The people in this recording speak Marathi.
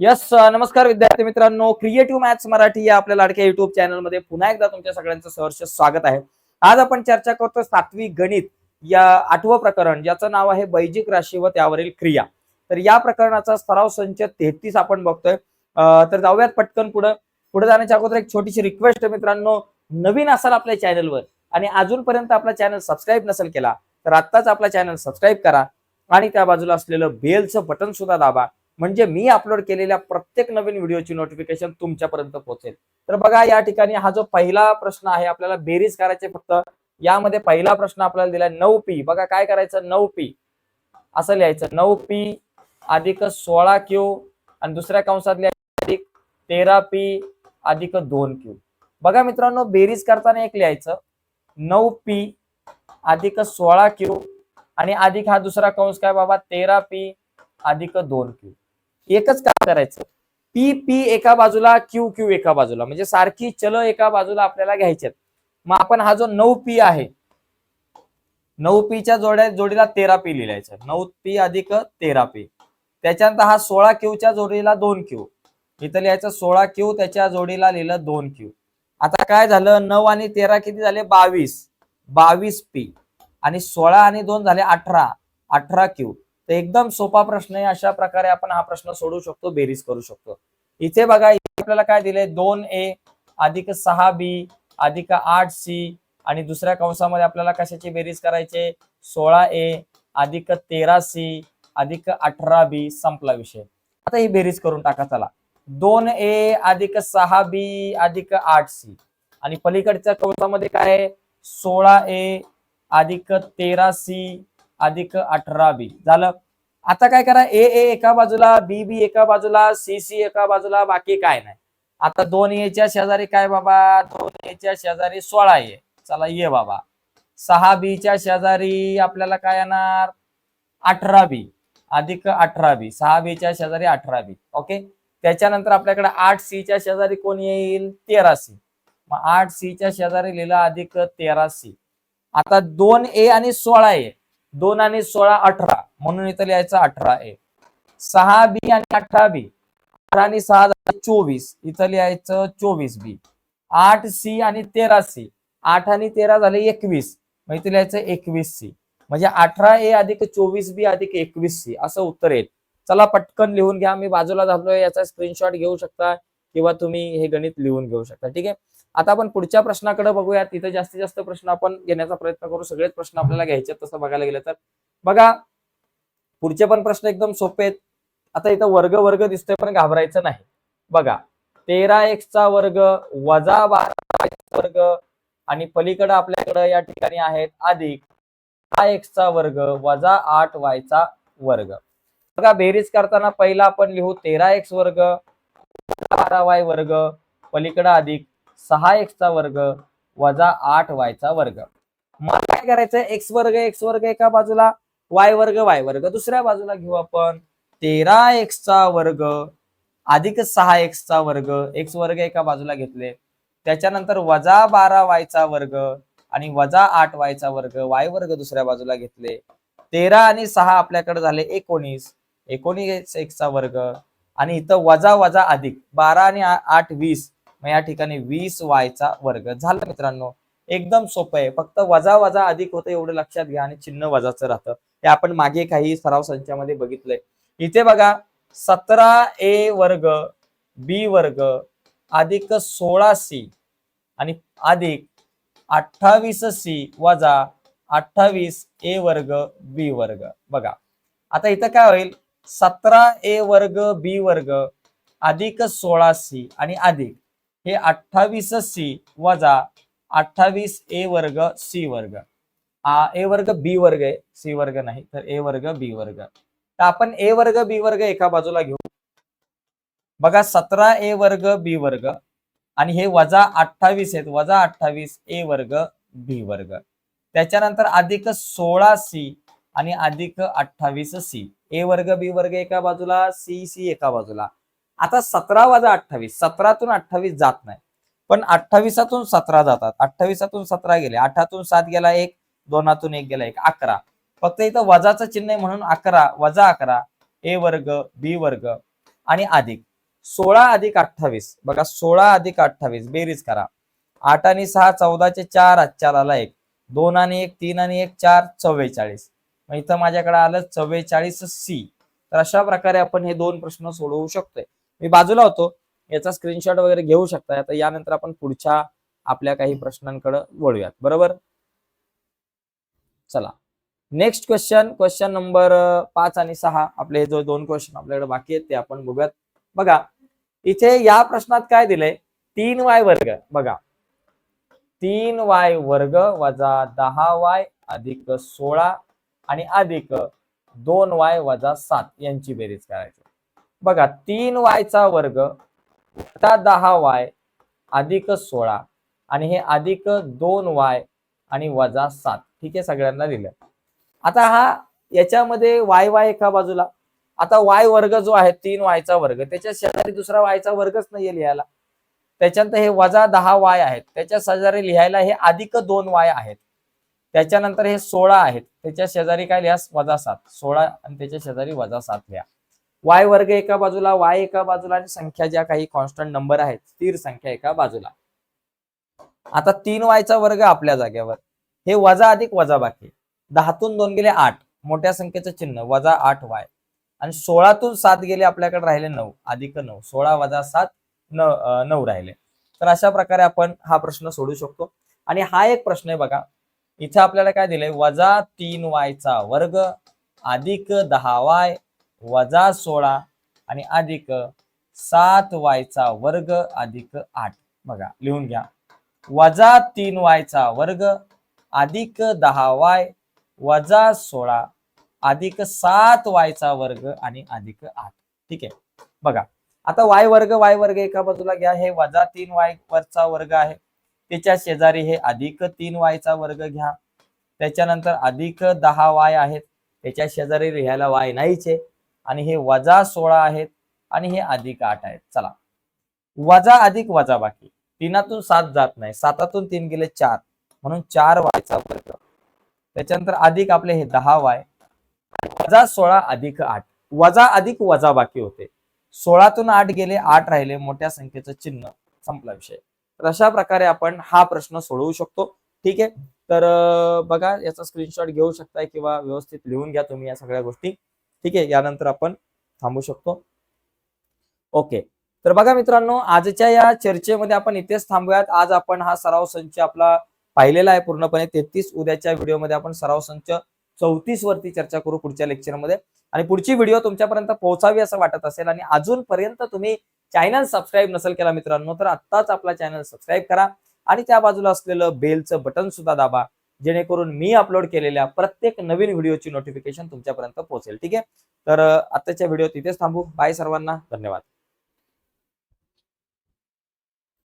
यस नमस्कार विद्यार्थी मित्रांनो. क्रिएटिव्ह मॅथ्स मराठी या आपल्या लाडक्या युट्यूब चॅनलमध्ये पुन्हा एकदा तुमच्या सगळ्यांचं सहर्ष स्वागत आहे. आज आपण चर्चा करतो सातवी गणित या आठवं प्रकरण ज्याचं नाव आहे बैजिक राशी व त्यावरील क्रिया. तर या प्रकरणाचा सराव संच तेहतीस आपण बघतोय. तर जाऊयात पटकन पुढे. पुढे जाण्याच्या अगोदर एक छोटीशी रिक्वेस्ट आहे मित्रांनो. नवीन असाल आपल्या चॅनलवर आणि अजूनपर्यंत आपला चॅनल सबस्क्राईब नसेल केला तर आत्ताच आपला चॅनल सबस्क्राईब करा आणि त्या बाजूला असलेलं बेलचं बटन सुद्धा दाबा. म्हणजे मी अपलोड केलेल्या प्रत्येक नवीन व्हिडिओची नोटिफिकेशन तुमच्यापर्यंत पोहोचेल. तर बघा या ठिकाणी हा जो पहिला प्रश्न आहे आपल्याला बेरीज करायचे फक्त यामध्ये पहिला प्रश्न आपल्याला दिलाय नऊ पी बघा काय करायचं? नऊ पी असं लिहायचं नऊ पी अधिक सोळा क्यू आणि दुसऱ्या कंसात लिहायचं अधिक तेरा पी अधिक दोन क्यू बघा मित्रांनो बेरीज करताना एक लिहायचं नऊ पी अधिक सोळा क्यू आणि अधिक हा दुसरा कंस काय बाबा? तेरा पी अधिक दोन क्यू एकच काय करायचं. पी पी एका बाजूला क्यू क्यू एका बाजूला. म्हणजे सारखी चल एका बाजूला आपल्याला घ्यायच्यात मग आपण हा जो नऊ पी आहे नऊ पीच्या जोड्या जोडीला तेरा पी लिहायचं नऊ पी अधिक तेरा पी. त्याच्यानंतर हा सोळा क्यूच्या जोडीला दोन क्यू. इथं लिहायचं सोळा क्यू त्याच्या जोडीला लिहिलं दोन क्यू. आता काय झालं? नऊ आणि तेरा किती झाले? बावीस. बावीस पी. आणि सोळा आणि दोन झाले अठरा. अठरा क्यू. तर एकदम सोपा प्रश्न आहे. अशा प्रकारे आपण हा प्रश्न सोडू शकतो बेरीज करू शकतो. इथे बघा आपल्याला काय दिले दोन ए अधिक सहा बी अधिक आठ सी आणि दुसऱ्या कंसामध्ये आपल्याला कशाची बेरीज करायचे? सोळा ए अधिक तेरा सी अधिक अठरा बी संपला विषय. आता ही बेरीज करून टाका चला. दोन ए अधिक सहा बी अधिक आठ सी. आणि पलीकडच्या कंसामध्ये काय आहे? सोळा ए अधिक तेरा सी अधिक अठरा बी. झालं? आता काय करा ए ए एका बाजूला बी बी एका बाजूला सी सी एका बाजूला बाकी काय नाही. आता दोन एच्या शेजारी काय बाबा? दोन एच्या शेजारी सोळा ए. चला ये बाबा. सहा बी च्या शेजारी आपल्याला काय येणार? अठरा बी. अधिक अठरा बी. सहा बी च्या शेजारी अठरा बी. ओके? त्याच्यानंतर आपल्याकडे आठ सी च्या शेजारी कोण येईल? तेरा सी. मग आठ सी च्या शेजारी लिहिला अधिक तेरा सी. आता दोन ए आणि सोळा ए. दोन आणि सोळा अठरा. म्हणून इथं लिहायचं अठरा ए. सहा बी आणि अठरा बी. अठरा आणि सहा झाले चोवीस. इथं लिहायचं चोवीस बी. आठ सी आणि तेरा सी. आठ आणि तेरा झाले एकवीस. मग इथं लिहायचं एकवीस सी. म्हणजे अठरा ए अधिक चोवीस बी अधिक एकवीस सी. असं उत्तर येईल. चला पटकन लिहून घ्या. मी बाजूला झालोय. याचा स्क्रीनशॉट घेऊ शकता किंवा तुम्ही हे गणित लिहून घेऊ शकता. ठीक आहे? आता आपण पुढच्या प्रश्नाकडे बघूया तिथे जास्तीत जास्त प्रश्न आपण घेण्याचा प्रयत्न करू. सगळेच प्रश्न आपल्याला घ्यायचे तसं बघायला गेलं तर. बघा पुढचे पण प्रश्न एकदम सोपे आहेत. आता इथं वर्ग वर्ग दिसतोय पण घाबरायचं नाही. बघा तेरा एक्सचा वर्ग वजा बारा वर्ग आणि पलीकडे आपल्याकडं या ठिकाणी आहेत अधिक हा वर्ग वजा आठ वायचा वर्ग. बघा बेरीज करताना पहिला आपण लिहू तेरा एक्स वर्ग बारा वाय वर्ग पलीकडे अधिक सहा एक्सचा वर्ग वजा आठ वायचा वर्ग. मग काय करायचं एक्स वर्ग एक्स वर्ग एका बाजूला वाय वर्ग वाय वर्ग दुसऱ्या बाजूला घेऊ आपण. तेरा एक्सचा वर्ग अधिक सहा एक्सचा वर्ग एक्स वर्ग एका बाजूला घेतले. त्याच्यानंतर वजा बारा वायचा वर्ग आणि वजा आठ वायचा वर्ग वाय वर्ग दुसऱ्या बाजूला घेतले. तेरा आणि सहा आपल्याकडे झाले एकोणीस. एकोणीस एक्सचा वर्ग आणि इथं वजा वजा अधिक. बारा आणि आठ वीस. मग या ठिकाणी वीस वायचा वर्ग झाला मित्रांनो. एकदम सोपं आहे. फक्त वजा वजा अधिक होतं एवढं लक्षात घ्या आणि चिन्ह वजाचं राहतं. हे आपण मागे काही सराव संचामध्ये बघितलंय. इथे बघा सतरा ए वर्ग बी वर्ग अधिक सोळा सी आणि अधिक अठ्ठावीस सी वजा अठ्ठावीस ए वर्ग बी वर्ग. बघा. आता इथं काय होईल? सतरा ए वर्ग बी वर्ग अधिक सोळा सी आणि अधिक. हे अठ्ठावीस सी वजा अठ्ठावीस ए वर्ग सी वर्ग. ए वर्ग बी वर्ग आहे सी वर्ग नाही तर ए वर्ग बी वर्ग. तर आपण ए वर्ग बी वर्ग एका बाजूला घेऊ. बघा सतरा ए वर्ग बी वर्ग आणि हे वजा अठ्ठावीस आहेत वजा अठ्ठावीस ए वर्ग बी वर्ग. त्याच्यानंतर अधिक सोळा सी आणि अधिक अठ्ठावीस सी. ए वर्ग बी वर्ग एका बाजूला सी सी एका बाजूला. आता सतरा वजा अठ्ठावीस सतरातून अठ्ठावीस जात नाही. पण अठ्ठावीसातून सतरा जातात. अठ्ठावीसातून सतरा गेले. आठातून सात गेला एक दोनातून एक गेला एक अकरा. फक्त इथं वजाचं चिन्ह आहे म्हणून अकरा वजा अकरा ए वर्ग बी वर्ग आणि अधिक. सोळा अधिक अठ्ठावीस. बघा सोळा अधिक अठ्ठावीस बेरीज करा. आठ आणि सहा चौदाचे चार आजच्याला एक. दोन आणि एक तीन आणि एक चार चव्वेचाळीस. मग इथं माझ्याकडे आलं चव्वेचाळीस सी. तर अशा प्रकारे आपण हे दोन प्रश्न सोडवू शकतोय. मी बाजूला होतो. याचा स्क्रीनशॉट वगैरे घेऊ शकता. आता यानंतर आपण पुढच्या आपल्या काही प्रश्नांकडे वळूयात. बरोबर? चला. नेक्स्ट क्वेश्चन क्वेश्चन नंबर पाच आणि सहा. आपले जो दोन क्वेश्चन आपल्याकडे बाकी आहेत ते आपण बघूयात. बघा इथे या प्रश्नात काय दिलंय? तीन वाय वर्ग. बघा. तीन वाय वर्ग वजा दहा वाय अधिक सोळा आणि अधिक दोन वाय वजा सात यांची बेरीज करायची. बघा तीन वायचा वर्ग वजा दहा वाय अधिक सोळा आणि हे अधिक दोन वाय आणि वजा सात ठीक आहे सगळ्यांना दिलं. आता हा याच्यामध्ये वाय वाय एका बाजूला. आता वाय वर्ग जो आहे तीन वायचा वर्ग त्याच्या शेजारी दुसरा वायचा वर्गच नाहीये लिहायला. त्याच्यानंतर हे वजा दहा वाय आहेत त्याच्या शेजारी लिहायला हे अधिक दोन वाय आहेत. त्याच्यानंतर हे सोळा आहेत त्याच्या शेजारी काय लिहा वजा सात सोळा आणि त्याच्या शेजारी वजा सात लिहा. वाय वर्ग एका बाजूला वाय एका बाजूला आणि संख्या ज्या काही कॉन्स्टंट नंबर आहेत स्थिर संख्या एका बाजूला. आता तीन वायचा वर्ग आपल्या जागेवर. हे वजा अधिक वजा बाकी. दहातून दोन गेले आठ. मोठ्या संख्येचं चिन्ह वजा आठ वाय. आणि सोळातून सात गेले आपल्याकडे राहिले नऊ. अधिक नऊ. सोळा वजा सात नऊ राहिले. तर अशा प्रकारे आपण हा प्रश्न सोडू शकतो. आणि हा एक प्रश्न आहे बघा. इथे आपल्याला काय दिले वजा तीन वायचा वर्ग अधिक दहा वाय. वजा सोळा आणि अधिक सात वायचा वर्ग अधिक आठ. बघा लिहून घ्या. वजा तीन वायचा वर्ग अधिक दहा वाय वजा सोळा अधिक सात वायचा वर्ग आणि अधिक आठ. ठीक आहे? बघा आता वाय वर्ग वाय वर्ग एका बाजूला घ्या. हे वजा तीन वाय वरचा वर्ग आहे. त्याच्या शेजारी हे अधिक तीन वायचा वर्ग घ्या. त्याच्यानंतर अधिक दहा वाय आहेत. त्याच्या शेजारी लिहायला वाय नाहीच आहे. आणि हे वजा सोळा आहेत आणि हे अधिक आठ आहेत. चला. वजा अधिक वजा बाकी. तीनातून सात जात नाही. सातातून तीन गेले चार. म्हणून चार वायचा वर्ग त्याच्यानंतर अधिक आपले हे दहा वाय. वजा सोळा अधिक आठ. वजा अधिक वजा बाकी होते. सोळातून आठ गेले आठ राहिले. मोठ्या संख्येचं चिन्ह संपला विषय. तर अशा प्रकारे आपण हा प्रश्न सोडवू शकतो. ठीक आहे? तर बघा याचा स्क्रीनशॉट घेऊ शकताय किंवा व्यवस्थित लिहून घ्या तुम्ही या सगळ्या गोष्टी. ठीक आहे? यानंतर आपण थांबू शकतो. ओके. तर बघा मित्रांनो आजच्या या चर्चेमध्ये आपण इथेच थांबूयात. आज आपण हा सराव संच आपला पाहिलेला आहे पूर्णपणे. तेहतीस उद्याच्या व्हिडिओमध्ये आपण सराव संच चौतीस वरती चर्चा करू पुढच्या लेक्चरमध्ये. आणि पुढची व्हिडिओ तुमच्यापर्यंत पोहोचावी असं वाटत असेल आणि अजूनपर्यंत तुम्ही चॅनल सबस्क्राईब नसेल केला मित्रांनो तर आत्ताच आपला चॅनल सबस्क्राईब करा. आणि त्या बाजूला असलेलं बेलचं बटन सुद्धा दाबा. जेणेकरून मी अपलोड केलेल्या प्रत्येक नवीन व्हिडिओची नोटिफिकेशन तुमच्यापर्यंत पोहोचेल. ठीक आहे? तर आताच्या व्हिडिओ तिथेच थांबू. बाय सर्वांना. धन्यवाद.